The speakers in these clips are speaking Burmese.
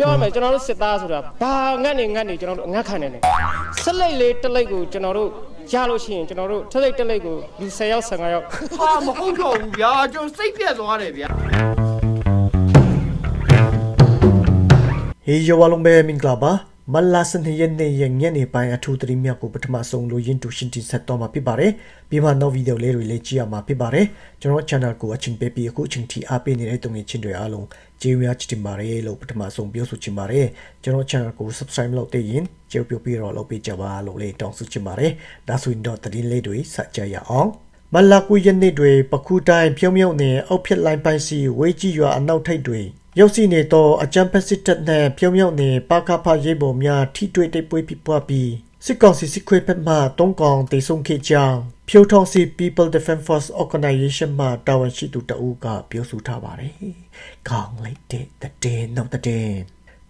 ပြောရမယ်ကျွန်တော်တို့စစ်သားဆိုတာဘာငတ်နေငတ်နေကျွန်တော်တို့အငတ်ခံနေတယ်ဆက်လိုက်လေးတစ်လိုက်ကိုကျွန်တော်တို့ရလို့ရှိရင်ကျွန်တော်တို့ထက်လိုက်တစ်လိုက်ကိုလူ10ယောက်15ယောက်ဟာမဟုတ်တော့ဘူးဗျာကျွန်တော်စိတ်ပြက်သွားတယ်ဗျာဟေးယောဝလုံးပဲမင်္ဂလာပါမလာစနေရက်နေ့ရက်ညနေပိုင်းအထူးသတင်းများကိုပထမဆုံးလိုရင်းတူရှင်းတင်ဆက်တော့မှာဖြစ်ပါတယ်ပြီးမှနောက်ဗီဒီယိုလေးတွေလည်းကြည့်ရမှာဖြစ်ပါတယ်ကျွန်တော် channel ကိုအချင်းပေးပြီးအခုအချိန်ထိအားပေးနေတဲ့တုံငယ်ချင်းတွေအားလုံး ကျေးဇူးများချစ်တင်ပါတယ်လို့ပထမဆုံးပြောဆိုချင်ပါတယ်ကျွန်တော် channel ကို subscribe လုပ်တဲ့ရင်ကျေးဇူးပြုပြီးတော့လုပ်ပေးကြပါလို့လည်းတောင်းဆိုချင်ပါတယ်ဒါဆိုရင်တော့သတင်းလေးတွေစကြရအောင်မလာကူယနေ့တွေပခုတိုင်းပြုံးမြုံနယ်အောက်ဖြစ်လိုင်းပိုင်းစီဝေးကြီးရွာအနောက်ထိပ်တွေရုပ်စီနေသောအကြံဖက်စစ်တပ်နှင့်ပြုံးမြုံနယ်ပါကဖရေးပေါ်များထိတွေ့တိတ်ပွဲဖြစ်ပွားပြီး စစ်ကောင်စီစစ်ခွေးဖက်မှတုံးကောင်တေဆုံခေကြောင်းဖြိုးထောင်စီ People Defense Force Organization မှတာဝန်ရှိသူတအုပ်ကပြောဆိုထားပါတယ်။ခေါင်းလိုက်တဲ့တဲ့နောက်တဲ့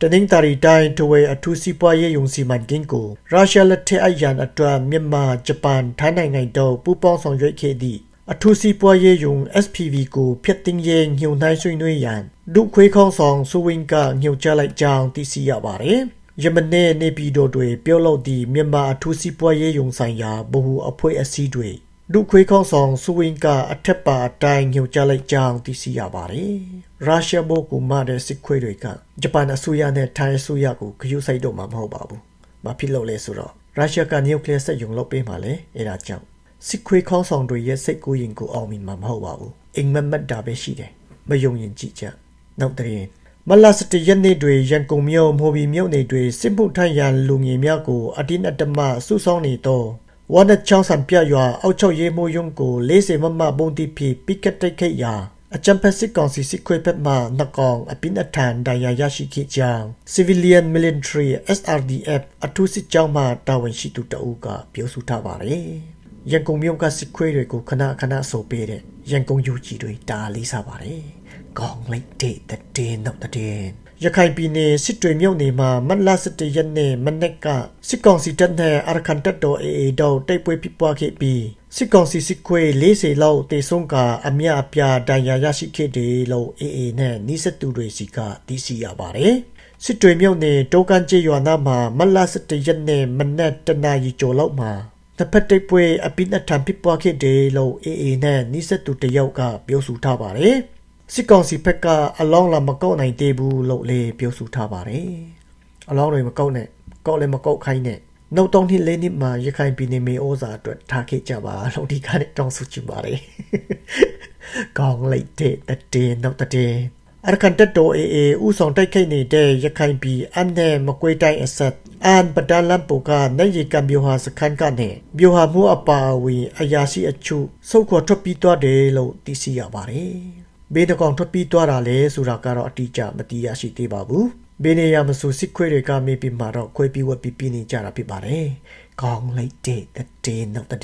တနင်္သာရီတိုင်းတဝဲအထူးစီးပွားရေးယုံစီမံကိန်းကိုရုရှားလက်ထက်အရန်အတွက်မြန်မာဂျပန်ထိုင်းနိုင်ငံတို့ပူးပေါင်းဆောင်ရွက်ခဲ့သည့်အထူးစီးပွားရေးယုံ SPV ကိုဖျက်သိမ်းရေးညှိုနှိုင်းဆွေးနွေးရန်ဒုခွေးခေါင်းဆောင်စူဝင်းကညှို့ချလိုက်ကြောင်းသိရှိရပါတယ်။ ယမနေ့နေပြည်တော်တွင်ပြုလုပ်သည့်မြန်မာအထူးစီးပွားရေးယုံဆိုင်ရာဗဟိုအဖွဲ့အစည်းတွင်ဒုခွေးခေါင်းဆောင်စူဝင်းကအထက်ပါအတိုင်းညှို့ချလိုက်ကြောင်းသိရှိရပါတယ်။ရုရှားဘုတ်ကူမတဲ့စစ်ခွေးတွေကဂျပန်အစိုးရနဲ့ထိုင်းအစိုးရကိုဂရုစိုက်တော့မှာမဟုတ်ပါဘူး။ဘာဖြစ်လို့လဲဆိုတော့ရုရှားကနျူကလ িয়ার စက်ရုံလုပ်ပေးမှလဲအဲဒါကြောင့်စစ်ခွေးခေါင်းဆောင်တွေရဲ့စိတ်ကူးရင်ကိုအောင်မြင်မှာမဟုတ်ပါဘူး။အိမ်မက်မက်တာပဲရှိတယ်။မယုံရင်ကြည့်ကြ။နောက်တရင် မလစတရက်နေ့တွေရန်ကုန်မြို့မိုဘီမြို့နေတွေစစ်မှုထမ်းရန်လူငယ်များကိုအတင်းအဓမ္မစုဆောင်းနေတော့ဝါနချောင်းဆန်ပြရွာအောက်ချုပ်ရေးမိုးယုံကို40မမဘုံတိဖြီပိကတ်တိုက်ခိတ်ရာအချမ်ဖက်စစ်ကောင်စီစစ်ခွေးဖက်မှနကောင်အပင်အထန်ဒိုင်ယာရရှိခဲ့ကြောင်း Civilian Military SRDF အထူးစစ်ကြောင်းမှတာဝန်ရှိသူတအုပ်ကပြောဆိုထားပါတယ်။ရန်ကုန်မြို့ကစစ်ခွေးတွေကိုခဏခဏဆိုပေးတဲ့ရန်ကုန်ယူကြီးတွေတားလေးစားပါတယ်။ ကောင်းလိုက်တဲ့တဲ့နောက်တဲ့ရခိုင်ပြည်နယ်စစ်တွေမြို့နယ်မှာမတ်လ17ရက်နေ့မနက်ကစစ်ကောင်စီတပ်နဲ့အာရကန်တပ်တော် AA တို့တိုက်ပွဲဖြစ်ပွားခဲ့ပြီးစစ်ကောင်စီစစ်ခွေး40လောက်တေဆုံးကအမြအပြာဒဏ်ရာရရှိခဲ့တယ်လို့ AA နဲ့နှိစက်သူတွေစီကသိရှိရပါတယ်။စစ်တွေမြို့နယ်တောကန်ကျေးရွာနာမှာမတ်လ17ရက်နေ့မနက်တနာရီကျော်လောက်မှာတစ်ဖက်တိုက်ပွဲအပိနထံဖြစ်ပွားခဲ့တယ်လို့ AA နဲ့နှိစက်သူတယောက်ကပြောဆိုထားပါတယ်။ စစ်ကောင်စီဘက်ကအလောင်းလာမကောက်နိုင်သေးဘူးလို့လည်းပြောဆိုထားပါတယ်။အလောင်းတွေမကောက်နဲ့ကောက်လည်းမကောက်ခိုင်းနဲ့နောက်တော့နှစ်လေးနှစ်မှာရခိုင်ပြည်နယ်မေဩဇာအတွက်ထားခဲ့ကြပါလို့ဒီကနေ့တောင်းဆိုချင်ပါတယ်။ကောင်းလိုက်တဲ့တဲ့နောက်တဲ့အရကန်တက်တော်အေအေဥဆောင်တိုက်ခိုက်နေတဲ့ရခိုင်ပြည်အန်နဲ့မကွေးတိုင်းအဆက်အန်ပဒလန်ပိုကနိုင်ရီကံမျိုးဟာစခန်းကနေမျိုးဟာမှုအပါအဝင်အရာရှိအချို့စုတ်ခေါ်ထွက်ပြီးသွားတယ်လို့သိရှိရပါတယ်။ ဘေးတကောင်ထွက်ပြီးသွားတာလဲဆိုတာကတော့အတိအကျမသိရရှိသေးပါဘူး။ဘေးနေရမဆိုစစ်ခွေးတွေကမေးပြီးမှတော့ခွေးပြီးဝက်ပြီးပြင်းနေကြတာဖြစ်ပါတယ်။ကောင်းလိုက်တဲ့တဲ့နောက်တဲ့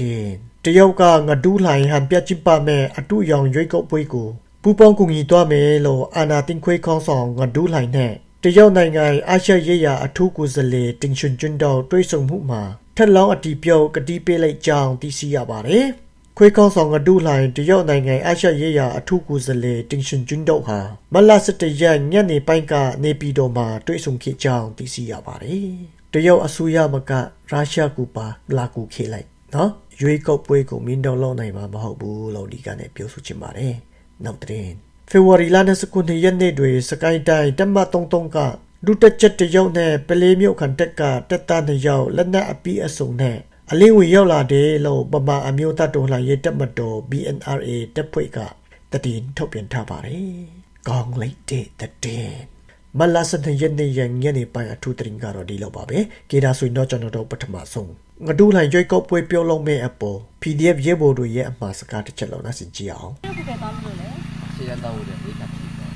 တယောက်ကငဒူးလှိုင်ဟန်ပြချစ်ပါမဲ့အတူရောင်ရွေးကုတ်ပွဲကိုပူပေါင်းကူညီသွားမယ်လို့အာနာတင်ခွေးခေါင်းဆောင်ငဒူးလှိုင်နဲ့တရုတ်နိုင်ငံအာရှရေးရာအထူးကိုယ်စားလှယ်တင်ရှင်ကျွန်းတော်တွဲဆုံမှုမှာထက်လောင်းအတီးပြုတ်ကတိပေးလိုက်ကြောင်းသိရှိရပါတယ်။ ခွေးကောင်းဆောင်ကဒူလိုင်းတရုတ်နိုင်ငံအာရှရေးရာအထူးကိုယ်စားလှယ်တင်ရှင်ကျွန်းတို့ဟာမလ17ရက်ညနေပိုင်းကနေပြည်တော်မှာတွေ့ဆုံခဲ့ကြောင်းသိရှိရပါတယ်။တရုတ်အစိုးရမကရုရှားကူပါလာကူခေလိုက်နော်ရွေးကောက်ပွဲကိုမင်းတော်လုံးနိုင်မှာမဟုတ်ဘူးလို့ဒီကနေ့ပြောဆိုချင်ပါတယ်။နောက်တဲ့ဖေဖော်ဝါရီလ29ရက်နေ့တွင်စကိုင်းတိုင်းတက်မ33ကဒုတက်ချက်တရုတ်နဲ့ပလေးမြို့ခံတက်ကတက်တာနှစ်ယောက်လက်နက်အပီးအစုံနဲ့ အလင်းဝင်ရောက်လာတယ်လို့ပမာအမျိုးသားတော်လှန်ရေးတပ်မတော် BNRA တပ်ဖွဲ့ကတည်င်းထုတ်ပြန်ထားပါတယ်။ကောင်းလိုက်တဲ့တည်င်းမလာစတဲ့ရက်နေ့ရညနေပိုင်းအထူးတင်ကတော့ဒီလောက်ပါပဲ။ကေဒါဆိုရင်တော့ကျွန်တော်တို့ပထမဆုံးငဒူးလှိုင်ကြွေးကောက်ပွဲပြုံးလုံးမဲ့အပေါ် PDF ရေဘော်တို့ရဲ့အမှားစကားတစ်ချက်လောက်နားဆင်ကြည့်အောင်ပြုတ်ခဲ့သွားမလို့လေရှင်းရတော့တယ်ဒီကပ်ပြီးတော့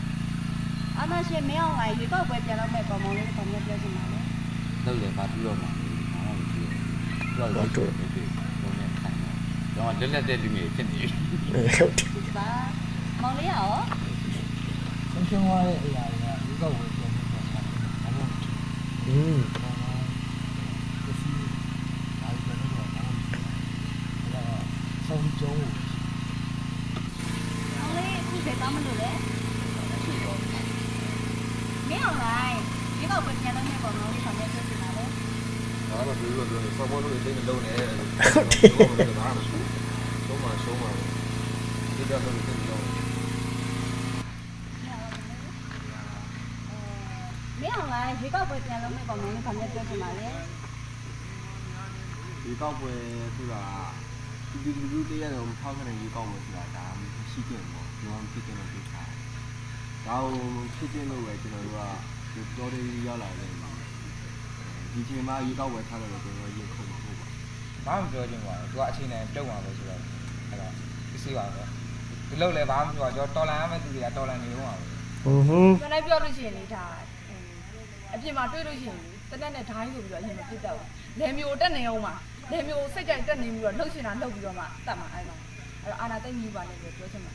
အာမရှင်မင်းအောင်ငါရွေးကောက်ပွဲပြန်လုပ်မဲ့ပုံမောင်လေးကိုပြန်ပြောချင်ပါလေတော့လေဘာပြီးတော့မှဘာမှမရှိဘူး တော့တော့တော့နေပြီတော့နေခိုင်းတော့လက်လက်တဲ့လူမျိုးဖြစ်နေပြီဟုတ်တယ်ဒီပါမောင်လေးရောဆုံးရှုံးသွားတဲ့အရာတွေကဒီကောက်ဝယ်ပြန်နေတော့ဆက်တယ်။ဘာလို့อืมပစ္စည်းအားပြန်နေတော့ဘာလို့လဲ။ဆုံးကျုံးမောင်လေးအခုခေတ်သွားမလို့လေမင်းအောင်ငါရွေး က်ပွဲပြန်လုပ်မဲ့ပုံစံလေးဆောင်ရွက်ပြချင်ပါလေ ဒါတော့ပြောလို့ပြောနေဆောင်းမလို့တိတ်မလုံးနဲ့ဟုတ်တယ်ဘာမှမဆုံးပါဆုံးပါဒီတော့လို့တိတ်လုံးမင်းအောင်လိုက်ရွေးကောက်ပွဲပြန်လုပ်မဲ့ပုံစံလေးဆောင်ရွက်ပြချင်ပါလေဒီကောက်ပွဲဆိုတာဒီဒီလူတည်းရောဖောက်ကနေဒီကောက်ပွဲဆိုတာဒါရှိတယ်ပေါ့ကျွန်တော်ဖြစ်တယ်လို့ပြောတာဒါကိုဖြစ်တယ်လို့ပဲကျွန်တော်တို့ကတော်တော်ရောက်လာတယ် ဒီချိန်မှာရေကောက်ပွဲထားတယ်လို့ကျွန်တော်ရေခုန်မှာပေါ့ဘာမှမပြောချင်ပါဘူးသူကအချိန်နဲ့ပြုတ်သွားပဲဆိုတော့အဲ့တော့သိပါတော့ဒီလောက်လည်းဘာမှမပြောကျွန်တော်တော်လန်ရမယ့်သူတွေကတော်လန်နေတော့ပါပဲอือဟွန်းကျွန်တော်ပြောလို့ရှိရင်လေဒါအပြင်မှာတွေ့လို့ရှိရင်လေတနက်နဲ့ဓာတ်ဆိုပြီးတော့အရင်မပြတ်တော့ဘူးလေမျိုးတက်နေအောင်မှာလေမျိုးစိတ်ကြိုက်တက်နေပြီးတော့လှုပ်ရှင်တာလှုပ်ပြီးတော့မှတတ်မှာအဲ့တော့အဲ့တော့အာနာသိမ့်ကြီးပါနေလို့ပြောချင်ပါ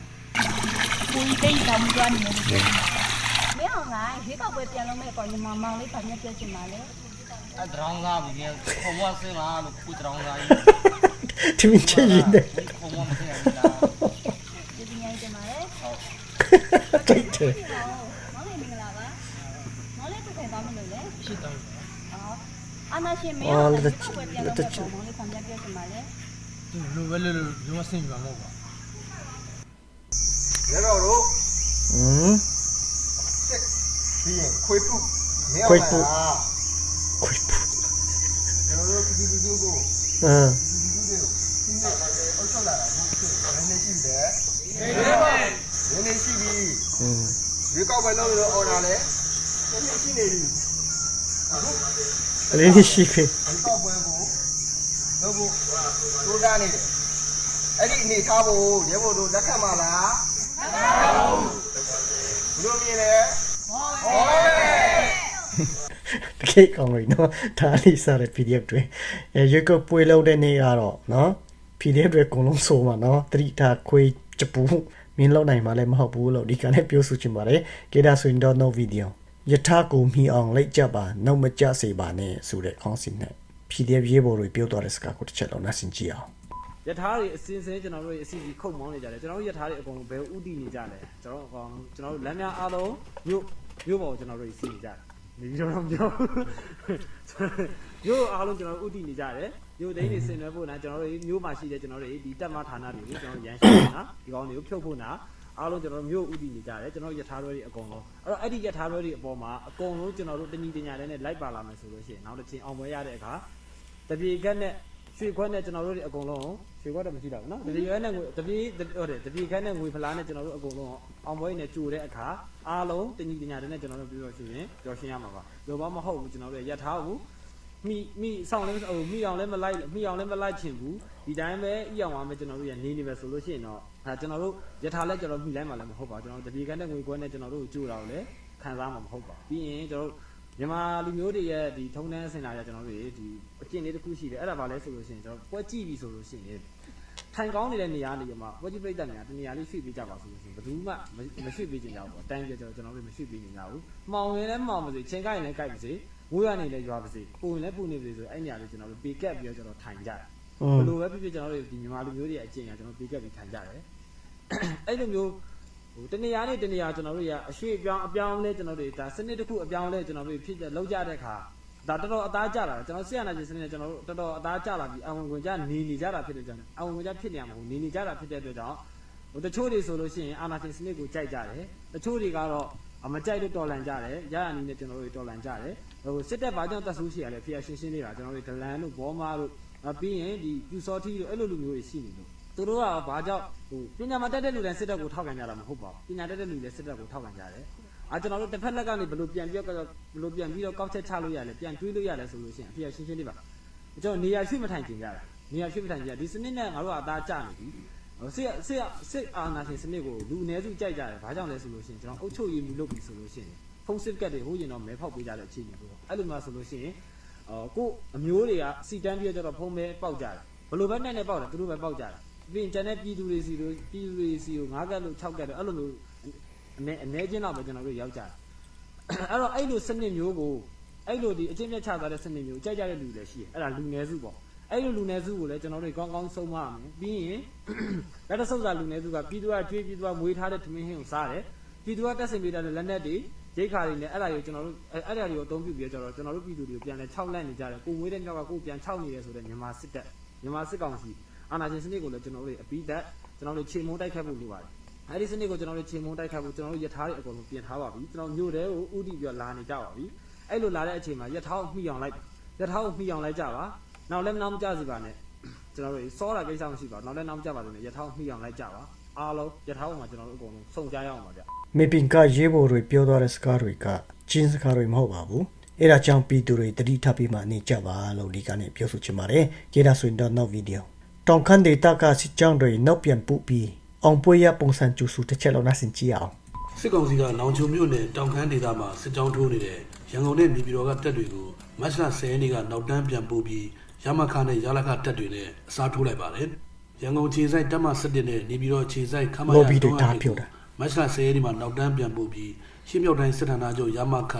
ကိုကြီးတိတ်တောင်ကြွားနေတယ်ပြောချင်ပါမင်းအောင်လိုက်ရွေးကောက်ပွဲပြန်လုပ်မဲ့ပုံစံမောင်မောင်လေးဆောင်ရွက်ပြချင်ပါလေ အဒရောင်းသားပြီးခေါ်ဝဆင်းလာလို့ကုဒရောင်းသားကြီးဒီမင်းချင်းရင်တဲ့ခေါ်ဝမဆင်းရဘူးလားဒီပညာရေးတင်ပါလေတိတ်တယ်မောင်လေးမင်္ဂလာပါမောင်လေးသူခိုင်ပါမလို့လေရှိတော့အော်အနာရှင်မင်းအောင်ရွေးကောက်ပွဲပြန်လုပ်မဲ့ပုံစံလေးဆောင်ရွက်ပြချင်ပါလေလူပဲလို့လုံးဝဆင်ပြမှာမဟုတ်ပါရဲတော်တို့อืมပြီးရင်ခွေးပုခွေးပုခွေးပူ ကျွန်တော်တို့ဒီဒီဒီကိုအာဒီဒီကိုဒီနေ့အုပ်ချုပ်လာတာဘယ်နဲ့ရှိတယ်ဒီနေ့ရှိပြီอืมဒီကောက်ပဲလုပ်လို့အော်ဒါလဲဒီနေ့ရှိနေပြီအလေးရှိပြီဒီကောက်ပွဲကိုလုပ်ဖို့ကြိုးစားနေတယ်အဲ့ဒီအနေထားဖို့ရဲဘော်တို့လက်ခံပါလားဘယ်လိုမြင်လဲတ ကယ်ကောင်းလို့နော်ဒါလေးစားတဲ့ PDF တွေအဲရွေးကောက်ပွဲလုပ်တဲ့နေ့ကတော့နော် PDF တွေအကုန်လုံးဆိုမှာနော်တတိထားခွေးချပူမင်းလောက်နိုင်မှာလည်းမဟုတ်ဘူးလို့ဒီကနေ့ပြောဆိုချင်ပါတယ်ကေဒါဆိုရင်တော့ no video ယထာကိုမီအောင်လိုက်ကြပါနှုတ်မကြစေပါနဲ့ဆိုတဲ့ခေါင်းစဉ်နဲ့ PDF ရေးပေါ်တွေပြောသွားတဲ့စကားကိုတစ်ချက်လောက်နားဆင်ကြည့်အောင်ယထာတွေအစင်စင်ကျွန်တော်တို့အစီအစီခုတ်မောင်းနေကြတယ်ကျွန်တော်တို့ယထာတွေအကုန်လုံးဘယ်ဥတီနေကြလဲကျွန်တော်တို့အကောင်ကျွန်တော်တို့လမ်းများအားလုံးမြို့မြို့ပေါ်ကိုကျွန်တော်တို့စီနေကြတယ် နေပြီးတော့တော့ပြောမြို့အားလုံးကျွန်တော်တို့ဥတီနေကြတယ်မြို့သိန်းတွေဆင်နွှဲဖို့နာကျွန်တော်တို့မြို့မှာရှိတဲ့ကျွန်တော်တို့ဒီတက်မဌာနတွေကိုကျွန်တော်ရန်ရှိနေတာဒီကောင်တွေကိုဖြုတ်ဖို့နာအားလုံးကျွန်တော်တို့မြို့ဥတီနေကြတယ်ကျွန်တော်တို့ယထာတွေအကုန်လုံးအဲ့တော့အဲ့ဒီယထာတွေအပေါ်မှာအကုန်လုံးကျွန်တော်တို့တဏီတညာလေးနဲ့လိုက်ပါလာမယ်ဆိုလို့ရှိရင်နောက်တစ်ချိန်အောင်ပွဲရတဲ့အခါတပြေကက်နဲ့ရွှေခွက်နဲ့ကျွန်တော်တို့တွေအကုန်လုံး ရွှေခွက်တော့မရှိတော့ဘူးနော်တပြေရွက်နဲ့ငွေတပြေဟုတ်တယ်တပြေကက်နဲ့ငွေဖလားနဲ့ကျွန်တော်တို့အကုန်လုံးအောင်ပွဲနဲ့ကြိုတဲ့အခါအားလုံးတညီတညာတဲ့ကျွန်တော်တို့ပြောလို့ရှိရင်ပျော်ရှင်းရမှာပါလောဘမဟုတ်ဘူးကျွန်တော်တို့ရက်ထားဘူးမိမိဆောင်လည်းဟိုမိအောင်လည်းမလိုက်မိအောင်လည်းမလိုက်ချင်ဘူးဒီတိုင်းပဲဤအောင်အောင်ပဲကျွန်တော်တို့ရနေနေပဲဆိုလို့ရှိရင်တော့အဲကျွန်တော်တို့ရထားလဲကျွန်တော်မိလိုက်မှလည်းမဟုတ်ပါဘူးကျွန်တော်တို့တပြေကက်နဲ့ငွေခွက်နဲ့ကျွန်တော်တို့ကြိုတာကိုလည်းခံစားမှာမဟုတ်ပါဘူးပြီးရင်ကျွန်တော်တို့မြန်မာလူမျိုးတွေရဲ့ဒီထုံးတန်းစင်လာရကျွန်တော်တို့ဒီအကျင့်လေးတစ်ခုရှိတယ်အဲ့ဒါဘာလဲဆိုလို့ရှိရင်ကျွန်တော်ပွဲကြည့်ပြီဆိုလို့ရှိရင် ထိုင်ကောင်းနေတဲ့နေရာနေမှာပွဲကြည့်ပြိတ္တနေရာတနေရာလေးရွှေ့ပေးကြပါဆိုလို့ရှိရင်ဘယ်သူမှမရွှေ့ပေးကြကြဘူးပေါ့အတိုင်းပြကျွန်တော်ကျွန်တော်တို့မရွှေ့ပေးကြကြဘူးမှောင်ရင်လည်းမှောင်ပါစေချိန်ကိုက်ရင်လည်းကိုက်ပါစေငွေရနေလည်းရွာပါစေပူရင်လည်းပူနေပါစေဆိုအဲ့နေရာလေးကျွန်တော်တို့ပေကက်ပြီးတော့ကျွန်တော်ထိုင်ကြတယ်อืมဘယ်လိုပဲဖြစ်ဖြစ်ကျွန်တော်တို့ဒီမြန်မာလူမျိုးတွေရဲ့အကျင့်အရာကျွန်တော်ပေကက်ပြီးထိုင်ကြတယ်အဲ့လိုမျိုးဟိုတနေရာနဲ့တနေရာကျွန်တော်တို့ရအရွှေ့အပြောင်းအပြောင်းလဲကျွန်တော်တို့ဒါစနစ်တစ်ခုအပြောင်းလဲကျွန်တော်တို့ဖြစ်လောက်ကြတဲ့အခါ ဒါတော်တော်အသားကျလာကျွန်တော်ဆက်ရနာခြင်းစနစ်နဲ့ကျွန်တော်တို့တော်တော်အသားကျလာပြီးအဝင်ဝင်ကြနေနေကြတာဖြစ်တဲ့ကြောင့်အဝင်ဝင်ကြဖြစ်နေမှာမဟုတ်နေနေကြတာဖြစ်တဲ့အတွက်ကြောင့်ဟိုတချို့တွေဆိုလို့ရှိရင်အာနာရှင်စနစ်ကိုကြိုက်ကြတယ်တချို့တွေကတော့အမကြိုက်လို့တော်လန်ကြတယ်ရရနီးနဲ့ကျွန်တော်တို့တော်လန်ကြတယ်ဟိုစစ်တပ်ဘာကြောင့်တက်ဆူးရှိရလဲဖျက်ရှင်းရှင်းနေတာကျွန်တော်တို့ဒလန်တို့ဘောမာတို့ပြီးရင်ဒီပြူစောထီတို့အဲ့လိုလူမျိုးတွေရှိနေလို့သူတို့ကဘာကြောင့်ဟိုပညာမတက်တဲ့လူတိုင်းစစ်တပ်ကိုထောက်ခံကြတာမဟုတ်ပါဘူးပညာတက်တဲ့လူလည်းစစ်တပ်ကိုထောက်ခံကြတယ် အာကျွန်တော်တို့တစ်ဖက်လက်ကနေဘယ်လိုပြန်ပြောဘယ်လိုပြန်ပြီးတော့ကောက်ချက်ချလို့ရလဲပြန်တွေးလို့ရလဲဆိုလို့ရှိရင်အဖေရှင်းရှင်းလေးပါကျွန်တော်နေရာရွှေ့မထိုင်ကျင်ကြတာနေရာရွှေ့မထိုင်ကျင်ဒီစနစ်နဲ့ငါတို့ကအသားကျနေပြီဟိုစစ်စစ်စစ်အာဏာရှင်စနစ်ကိုလူအ ਨੇ စုကြိုက်ကြတယ်ဘာကြောင့်လဲဆိုလို့ရှိရင်ကျွန်တော်အုပ်ချုပ်ရေးမှုလုပ်ပြီးဆိုလို့ရှိရင်ဖုန်းစစ်ကတ်တွေဟိုရင်တော့မဲဖောက်ပေးကြတဲ့အခြေအနေပေါ့အဲ့လိုမှဆိုလို့ရှိရင်အော်ကိုအမျိုးတွေကစီတန်းပြီးတော့ဖုန်းမဲပေါက်ကြတယ်ဘယ်လိုပဲနဲ့နဲ့ပေါက်တယ်သူတို့ပဲပေါက်ကြတယ်ပြီးရင်ကျန်တဲ့ပြည်သူတွေစီတို့ပြည်သူတွေစီကို9ကက်လို့6ကက်လို့အဲ့လိုမျိုး အနေအနေချင်းတော့ပဲကျွန်တော်တို့ရောက်ကြတယ်အဲ့တော့အဲ့လိုစနစ်မျိုးကိုအဲ့လိုဒီအချင်းမြတ်ချသွားတဲ့စနစ်မျိုးကြိုက်ကြတဲ့လူတွေလည်းရှိတယ်အဲ့ဒါလူငယ်စုပေါ့အဲ့လိုလူငယ်စုကိုလည်းကျွန်တော်တို့ကောင်းကောင်းဆုံးမရမယ်ပြီးရင်လက်တဆုပ်စာလူငယ်စုကပြည်သူကကြွေးပြည်သူကမွေးထားတဲ့ထမင်းဟင်းကိုစားတယ်ပြည်သူကတက်ဆင်ပေးတဲ့လက်နက်တွေရိတ်ခါတွေနဲ့အဲ့ဒါတွေကိုကျွန်တော်တို့အဲ့အဲ့ဒါတွေကိုအသုံးပြုပြီးတော့ကျွန်တော်တို့ပြည်သူတွေကိုပြန်လဲ6လန့်နေကြတယ်ကိုမွေးတဲ့မြောက်ကကိုပြန်6နေတယ်ဆိုတော့မြန်မာစစ်တပ်မြန်မာစစ်ကောင်စီအာဏာရှင်စနစ်ကိုလည်းကျွန်တော်တို့အပိသက်ကျွန်တော်တို့ခြေမုံတိုက်ခတ်ဖို့လိုပါတယ် အဲ့ဒီစနစ်ကိုကျွန်တော်တို့ခြေမုံတိုက်ခတ်ဖို့ကျွန်တော်တို့ယထာတွေအကုန်လုံးပြင်ထားပါပြီကျွန်တော်မျိုးတဲ့ကိုဥတီပြီးတော့လာနေကြပါပြီအဲ့လိုလာတဲ့အချိန်မှာယထာကိုမှီအောင်လိုက်ယထာကိုမှီအောင်လိုက်ကြပါနောက်လည်းမနောက်မကြစီပါနဲ့ကျွန်တော်တို့စောတာကိစ္စမရှိပါဘူးနောက်လည်းနောက်မကြပါဘူးနဲ့ယထာကိုမှီအောင်လိုက်ကြပါအားလုံးယထာကိုမှကျွန်တော်တို့အကုန်လုံးစုံကြရအောင်ပါဗျမေပင်ကရေးဖို့တွေပြောသွားတဲ့စကားတွေကကျင်းစကားတွေမဟုတ်ပါဘူးအဲ့ဒါကြောင့်ပြည်သူတွေတတိထပ်ပြီးမှနေကြပါလို့ဒီကနေ့ပြောဆိုချင်ပါတယ်ကြေးဒါဆိုရင်တော့နောက်ဗီဒီယိုတောင်ခမ်းဒေတာကစစ်ကြောင်းတွေနောက်ပြန်ပုပြီး အောင်ပွဲရပုံစံကျူစုတစ်ချက်လောက်နှစင်ကြည့်အောင်စစ်ကောင်စီကနောင်ချုံမြို့နယ်တောင်ခမ်းဒေသမှာစစ်ကြောင်းထိုးနေတဲ့ရန်ကုန်နဲ့နေပြည်တော်ကတပ်တွေကိုမတ်လ10ရက်နေ့ကနောက်တန်းပြန်ပို့ပြီးရမခါနဲ့ရလခတပ်တွေနဲ့အစားထိုးလိုက်ပါတယ်။ရန်ကုန်ခြေဆိုင်တပ်မ17နဲ့နေပြည်တော်ခြေဆိုင်ခမရ Lobby တွေတားပြောတာမတ်လ10ရက်နေ့မှာနောက်တန်းပြန်ပို့ပြီးရှင်းမြောက်တိုင်းစစ်ဌာနချုပ်ရမခ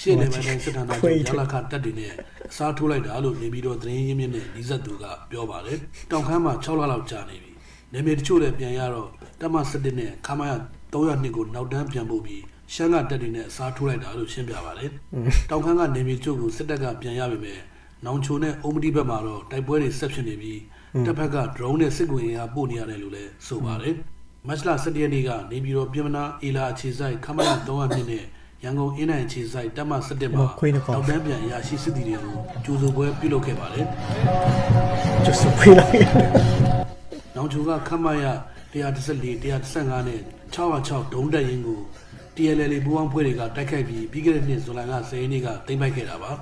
ရှင်းနေပိုင်းတိုင်းစစ်ဌာနချုပ်ရလခတပ်တွေနဲ့အစားထိုးလိုက်တာလို့နေပြည်တော်သတင်းရင်းမြစ်နဲ့ဒီဇက်သူကပြောပါတယ်။တောင်ခမ်းမှာ6လလောက်ကြာနေပြီ။ နေမြေတချို့လည်းပြန်ရတော့တပ်မ17နဲ့ခမရ302ကိုနောက်တန်းပြန်ပို့ပြီးရှမ်းကတပ်တွေနဲ့အစားထိုးလိုက်တာလို့ရှင်းပြပါတယ်။တောင်ခမ်းကနေမြေကျုပ်ကိုစစ်တပ်ကပြန်ရပြီမဲ့နောင်ချိုနဲ့အုံမတိဘက်မှာတော့တိုက်ပွဲတွေဆက်ဖြစ်နေပြီးတပ်ဖက်က drone နဲ့စစ်ကွင်အင်အားပို့နေရတယ်လို့လည်းဆိုပါတယ်။မတ်လ17ရက်နေ့ကနေပြည်တော်ပြည်မနာအေလာအခြေဆိုင်ခမရ302နဲ့ရန်ကုန်အင်းနိုင်အခြေဆိုင်တပ်မ17မှာခွေးနှကောင်နောက်တန်းပြန်ရရှိစစ်တီတွေကိုကြိုးစုပွဲပြုလုပ်ခဲ့ပါတယ်။ကျူစုဖေးလိုက်နော င်ချိုကခမရ114 115နဲ့606ဒုံးတက်ရင်ကို TLL ပူးပေါင်းဖွဲ့တွေကတိုက်ခိုက်ပြီးပြီးခဲ့တဲ့နှစ်ဇူလိုင်လ10ရက်နေ့ကသိမ်းပိုက်ခဲ့တာပါ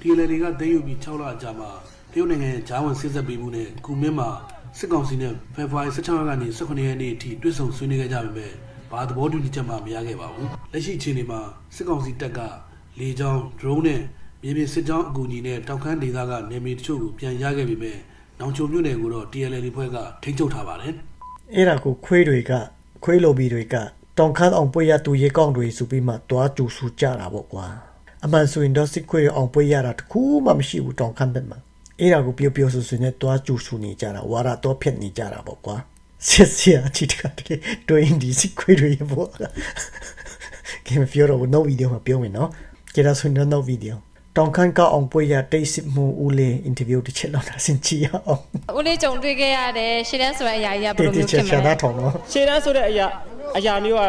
TLL ကသိမ်းယူပြီး6လအကြာမှာတရုတ်နိုင်ငံရဲ့ဂျာဝန်စစ်ဆက်ပေးမှုနဲ့ကုမင်းမှာစစ်ကောင်စီနဲ့ဖေဖော်ဝါရီ16ရက်ကနေ18ရက်နေ့အထိတွေ့ဆုံဆွေးနွေးခဲ့ကြပေမဲ့ဘာသဘောတူညီချက်မှမရခဲ့ပါဘူးလက်ရှိအခြေအနေမှာစစ်ကောင်စီတပ်ကလေကြောင်း drone နဲ့မြေပြင်စစ်ကြောင်းအကူအညီနဲ့တောက်ခမ်းဒေသကနေမြေတချို့ကိုပြန်ရခဲ့ပေမဲ့ နောင်ချိုမြို့နယ်ကိုတော့ TLL ဖွဲ့ကထိန်းချုပ်ထားပါတယ်အဲ့ဒါကိုခွေးတွေကခွေးလိုဘီတွေကတောင်ခမ်းအောင်ပွဲရသူရေကောင်းတွေဆိုပြီးမှတွားကျူစုကြတာပေါ့ကွာအမှန်ဆိုရင်တော့စစ်ခွေးအောင်ပွဲရတာတခုမှမရှိဘူးတောင်ခမ်းဘက်မှာအဲ့ဒါကိုပြောပြောဆိုဆိုနဲ့တွားကျူစုနေကြတာဝါရတော့ဖြစ်နေကြတာပေါ့ကွာဆက်စရာချစ်တကတည်းတွင်းဒီစစ်ခွေးတွေပေါ့ကဲမပြောတော့နောက်ဗီဒီယိုမှာပြောမယ်နော်ကျေဒါဆိုရင်နောက်ဗီဒီယို တောင်ခမ်းကအောင်ပွဲရတိတ်စစ်မှုဦးလေးအင်တာဗျူးတစ်ချက်လောက်တာစင်ချီအောင်ဦးလေးကြုံတွေ့ခဲ့ရတဲ့ရှေ့တန်းဆိုတဲ့အရာကြီးကဘယ်တိလိုတ်မျိုးချက်ဖြစ်မရှာလဲတာထောင်းနော်ရှေ့တန်းဆိုတဲ့အရာအရာမျိုးက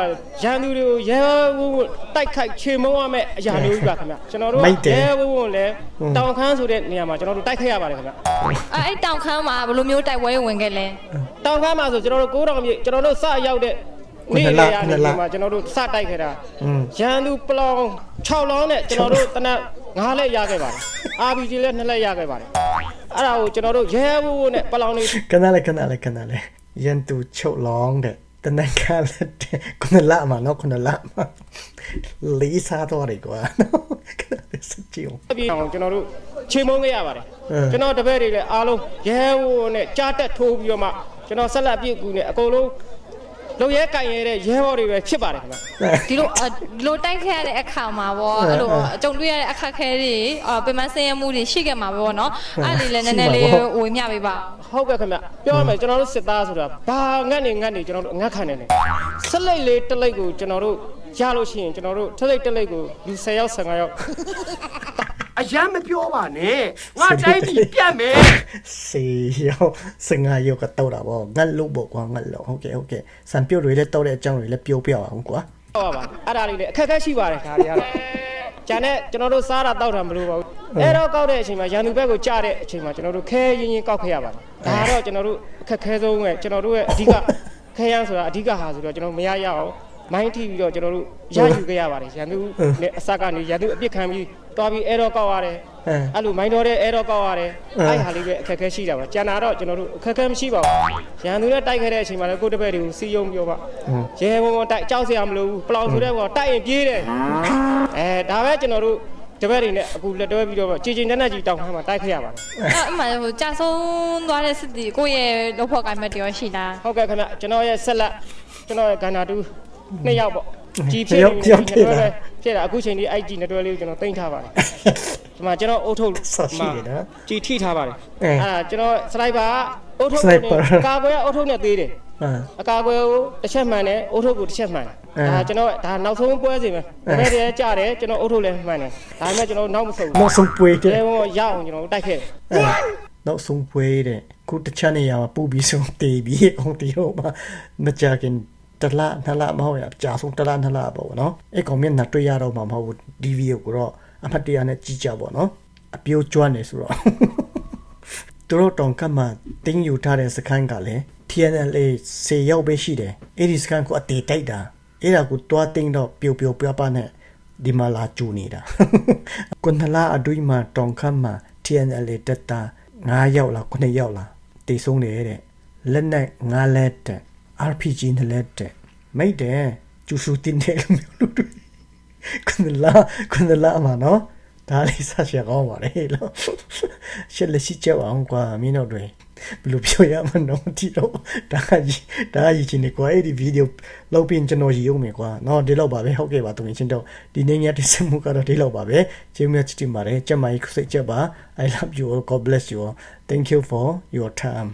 ရန်သူတွေကိုရဲဝုန်းဝုန်းတိုက်ခိုက်ချေမုန်းရမယ့်အရာမျိုးကြီးပါခင်ဗျကျွန်တော်တို့မိတ်တယ်ရဲဝုန်းဝုန်းလည်းဟုတ်တောင်ခမ်းဆိုတဲ့နေရာမှာကျွန်တော်တို့တိုက်ခိုက်ရပါတယ်ခင်ဗျအဲ့အဲ့တောင်ခမ်းမှာဘယ်လိုမျိုးတိုက်ပွဲတွေဝင်ခဲ့လဲတောင်ခမ်းမှာဆိုကျွန်တော်တို့ကိုးတော်မြေကျွန်တော်တို့စရောက်တဲ့ခုနှစ်နေ့လလေရာခုနှစ်နေလမှာကျွန်တော်တို့စတိုက်ခဲ့တာอืมရန်သူပလောင်6လောင်းနဲ့ကျွန်တော်တို့တနက် 9လက်ရခဲ့ပါတယ် RPG လည်း2လက်ရခဲ့ပါတယ်အဲ့ဒါကိုကျွန်တော်တို့ရဲဝုန်းဝုန်းနဲ့ပလောင်တွေခဏလေးခဏလေးခဏလေးရန်သူချုပ်လောင်းတဲ့တနက်ကလည်းတဲ့ခုနလာမှာနော်ခုနလာမှာလေးစားတော့တယ်ကွာခဏလေးစကြည့်အောင်ပြည့်အောင်ကျွန်တော်တို့ချေမုန်းခဲ့ရပါတယ်အင်းကျွန်တော်တပည့်တွေလည်းအားလုံးရဲဝုန်းနဲ့ကြားတက်ထိုးပြီးတော့မှကျွန်တော်ဆက်လက်ပြည့်ကူနဲ့အကုန်လုံး လုံရဲကင်ရဲတဲ့ရဲဘော်တွေပဲဖြစ်ပါတယ်ခင်ဗျဒီလိုအဒီလိုတိုက်ခဲ့ရတဲ့အခါမှာပေါ့အဲ့လိုအကြုံတွေ့ရတဲ့အခက်အခဲတွေအော်ပင်မဆင်းရဲမှုတွေရှိခဲ့မှာပေါ့နော်အဲ့ဒီလည်းနည်းနည်းလေးဝေမျှပေးပါဟုတ်ကဲ့ခင်ဗျပြောရမယ်ကျွန်တော်တို့စစ်သားဆိုတာဘာငတ်နေငတ်နေကျွန်တော်တို့အငတ်ခံနေတယ်ဆက်လိုက်လေးတစ်လိုက်ကိုကျွန်တော်တို့ရလို့ရှိရင်ကျွန်တော်တို့ထလိုက်တစ်လိုက်ကိုလူ10ယောက်15ယောက် အရမ်းမပြောပါနဲ့ငါတိုင်းပြည်ပြတ်မယ်စေရောက်စငါရုပ်ကတော့တာပေါ့ငတ်လို့ပေါ့ကွာငတ်လို့ဟုတ်ကဲ့ဟုတ်ကဲ့စံပြုတ်တွေလည်းတောက်တဲ့အကြောင်းတွေလည်းပြောပြအောင်ကွာဟုတ်ပါပါအဲ့ဒါလေးလည်းအခက်အခဲရှိပါတယ်ခါတွေကတော့ကျန်တဲ့ကျွန်တော်တို့စားတာတောက်တာမလို့ပါဘူးအဲ့တော့ကောက်တဲ့အချိန်မှာရန်သူဘက်ကိုကြားတဲ့အချိန်မှာကျွန်တော်တို့ခဲရင်ရင်ကောက်ခဲ့ရပါတယ်ဒါကတော့ကျွန်တော်တို့အခက်ခဲဆုံးပဲကျွန်တော်တို့ရဲ့အဓိကခဲရန်ဆိုတာအဓိကဟာဆိုတော့ကျွန်တော်မရရအောင် မိုင်းထိပြီးတော့ကျွန်တော်တို့ရယူခဲ့ရပါတယ်ရန်သူနဲ့အစကနေရန်သူအပြစ်ခံပြီးတွားပြီးအဲ့တော့ကောက်ရတယ်အဲအဲ့လိုမိုင်းတော်တဲ့အဲ့တော့ကောက်ရတယ်အဲအဲ့ဟာလေးပဲအခက်အခဲရှိတာပါကျန်တာတော့ကျွန်တော်တို့အခက်အခဲမရှိပါဘူးရန်သူနဲ့တိုက်ခဲ့တဲ့အချိန်မှာလည်းကိုယ့်တပည့်တွေကိုစီယုံပြောပါရဲဘုံဘုံတိုက်ကြောက်စရာမလိုဘူးပလောင်ဆိုတဲ့ဘောတိုက်ရင်ပြေးတယ်အဲဒါပဲကျွန်တော်တို့တပည့်တွေနဲ့အခုလက်တွဲပြီးတော့ကြည်ကြည်နက်နက်ကြီးတောင်းခမ်းမှာတိုက်ခဲ့ရပါတယ်အဲ့အမှဟိုကြာဆုံးသွားတဲ့စစ်တီကိုယ့်ရဲ့လောက်ဖို့ကိုင်မဲ့တရောရှိလားဟုတ်ကဲ့ခင်ဗျကျွန်တော်ရဲ့ဆက်လက်ကျွန်တော်ရဲ့ကန္နာတူ နှစ်ယောက်ပေါ့ကြီးဖြစ်နှစ်ယောက်နေတစ်ယောက်ဖြစ်လာဖြစ်တာအခုချိန်ဒီအဲ့ကြီးနှစ်တွဲလေးကိုကျွန်တော်တင်ထားပါတယ်ဒီမှာကျွန်တော်အုတ်ထုတ်ဆော့ရှိတယ်နော်ကြီးထိထားပါတယ်အဲအဲ့ဒါကျွန်တော်စနိုက်ပါအုတ်ထုတ် Sniper ကာကွယ်အုတ်ထုတ်နဲ့သေးတယ်အာအကာအကွယ်ကိုတစ်ချက်မှန်တယ်အုတ်ထုတ်ကိုတစ်ချက်မှန်တယ်အဲဒါကျွန်တော်ဒါနောက်ဆုံးပွဲစီပဲအဲဘယ်တည်းကြတယ်ကျွန်တော်အုတ်ထုတ်လည်းမှန်တယ်ဒါပေမဲ့ကျွန်တော်နောက်မဆုတ်ဘူးနောက်ဆုံးပွဲတဲ့အဲဟိုရအောင်ကျွန်တော်တိုက်ခဲ့တယ်အဲနောက်ဆုံးပွဲတဲ့ခုတစ်ချက်နေရမှာပူပြီးဆုံးတေးပြီးအောင်တီတော့မှမကြခင် တလားနလားမဟုတ်ရကြာဆုံးတလားနလားပေါ့နော်အဲ့ကောင်မျက်နှာတွေ့ရတော့မှမဟုတ်ဘူးဒီဗီဒီယိုကိုတော့အမှတ်တရနဲ့ကြည့်ကြပေါ့နော်အပြိုးကျွမ်းနေဆိုတော့သူတို့တောင်ကမှတင်းယူထားတဲ့စခန်းကလည်း TNLA 10ရောက်ပဲရှိတယ်အဲ့ဒီစခန်းကိုအတေတိုက်တာအဲ့ဒါကိုတွားတင်းတော့ပျော်ပျော်ပြပနဲ့ဒီမှာလာကျူနေတာကွန်ထလာအတွေ့မှာတောင်ခမ်းမှာ TNLA တက်တာ9ရောက်လား9ရောက်လားတေဆုံးတယ်တဲ့လက်နဲ့9လက်တဲ့ RPG နဲ့လက်တဲ့မိတ်တယ်ကျူဆူတင်းတယ်လို့မျိုးလို့တွေ့ကွန်ထလာကွန်ထလာမှာနော်ဒါလေးဆက်ရကောင်းပါလေလို့ရှက်လက်ရှိချက်အောင်ကွာမင်းတို့တွေဘယ်လိုပြောရမလဲဒီတော့ဒါကြီးဒါကြီးချင်းနေကွာအဲ့ဒီဗီဒီယိုလောက်ပြင်ကျွန်တော်ရည်အောင်မယ်ကွာနော်ဒီလောက်ပါပဲဟုတ်ကဲ့ပါသူငယ်ချင်းတော့ဒီနေ့ညတင်ဆက်မှုကတော့ဒီလောက်ပါပဲကျေးဇူးများချစ်တင်ပါတယ်ကြက်မိုင်းခုစိတ်ချက်ပါ I love you all God bless you all thank you for your time